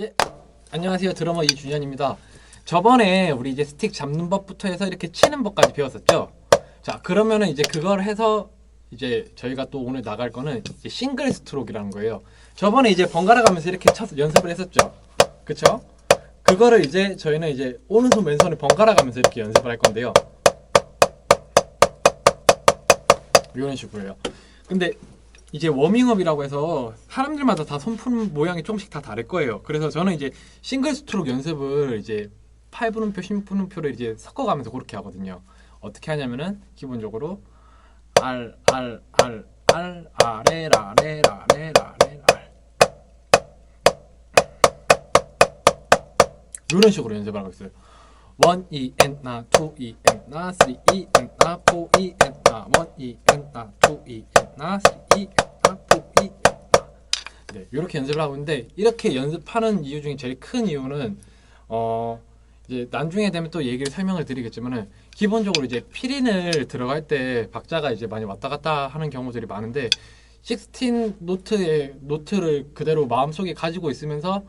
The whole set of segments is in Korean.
예, 안녕하세요. 드러머 이준현입니다. 저번에 우리 이제 스틱 잡는 법부터 해서 이렇게 치는 법까지 배웠었죠. 자, 그러면은 이제 그걸 해서 이제 저희가 또 오늘 나갈 거는 싱글 스트로크라는 거예요. 저번에 이제 번갈아 가면서 이렇게 쳐서 연습을 했었죠. 그쵸? 그거를 이제 저희는 이제 오른손 왼손을 번갈아 가면서 이렇게 연습을 할 건데요. 이런 식으로요. 근데 이제 워밍업이라고 해서 사람들마다 다 손품 모양이 조금씩 다 다를 거예요. 그래서 저는 이제 싱글 스트로크 연습을 이제 8분음표, 10분음표를 이제 섞어가면서 그렇게 하거든요. 어떻게 하냐면은 기본적으로 알, 알, 알, 알, 아래, 라레, 라레, 라레, 알. 이런 식으로 연습을 하고 있어요. 1, 2, N, 나, 2, 2, N, 나, 3, 2, N, 나, 4, 2, N, 나, 1, 2, N, 나, 2, 2, N, 나, 3, 2, N, 나, 4, 2, N, 나. 네, 이렇게 연습을 하고 있는데 이렇게 연습하는 이유 중에 제일 큰 이유는 어 이제 나중에 되면 또 얘기를 설명을 드리겠지만은 기본적으로 이제 피린을 들어갈 때 박자가 이제 많이 왔다 갔다 하는 경우들이 많은데 16 노트의 노트를 그대로 마음속에 가지고 있으면서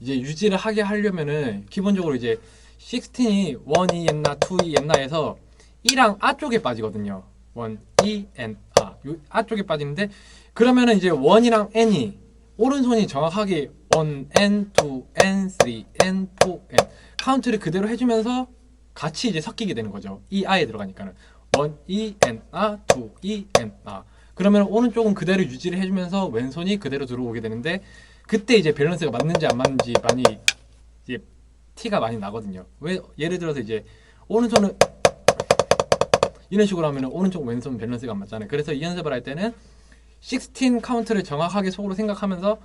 이제 유지를 하게 하려면은 기본적으로 이제 16이 1이 옛나 2이 옛나에서 2랑 아 쪽에 빠지거든요. 1, 2, N, 아. 요, 아 쪽에 빠지는데 그러면은 이제 1이랑 N이 오른손이 정확하게 1, N, 2, N, 3, N, 4, N 카운트를 그대로 해주면서 같이 이제 섞이게 되는 거죠. 이 아에 들어가니까는 1, 2, N, 아, 2, 2, N, 아. 그러면 오른쪽은 그대로 유지를 해주면서 왼손이 그대로 들어오게 되는데 그때 이제 밸런스가 맞는지 안 맞는지 많이 이제 티가 많이 나거든요. 왜 예를 들어서 이제 오른손을 이런 식으로 하면 오른쪽 왼손 밸런스가 안 맞잖아요. 그래서 이 연습을 할 때는 16 카운트를 정확하게 속으로 생각하면서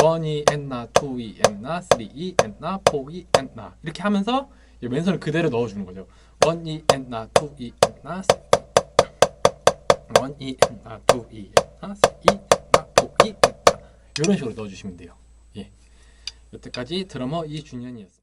1, 2, 엔나, 2, 2, 엔나, 3, 2, 엔나, 4, 2, 엔나 이렇게 하면서 왼손을 그대로 넣어주는 거죠. 1, 2, 엔나, 2, 2, 엔나, 3, 1, 2, 엔나, 2, 2, 엔나, 3, 2, 엔나, 4, 2, 엔나 이런 식으로 넣어주시면 돼요. 예. 여태까지 드러머 이준현이었습니다.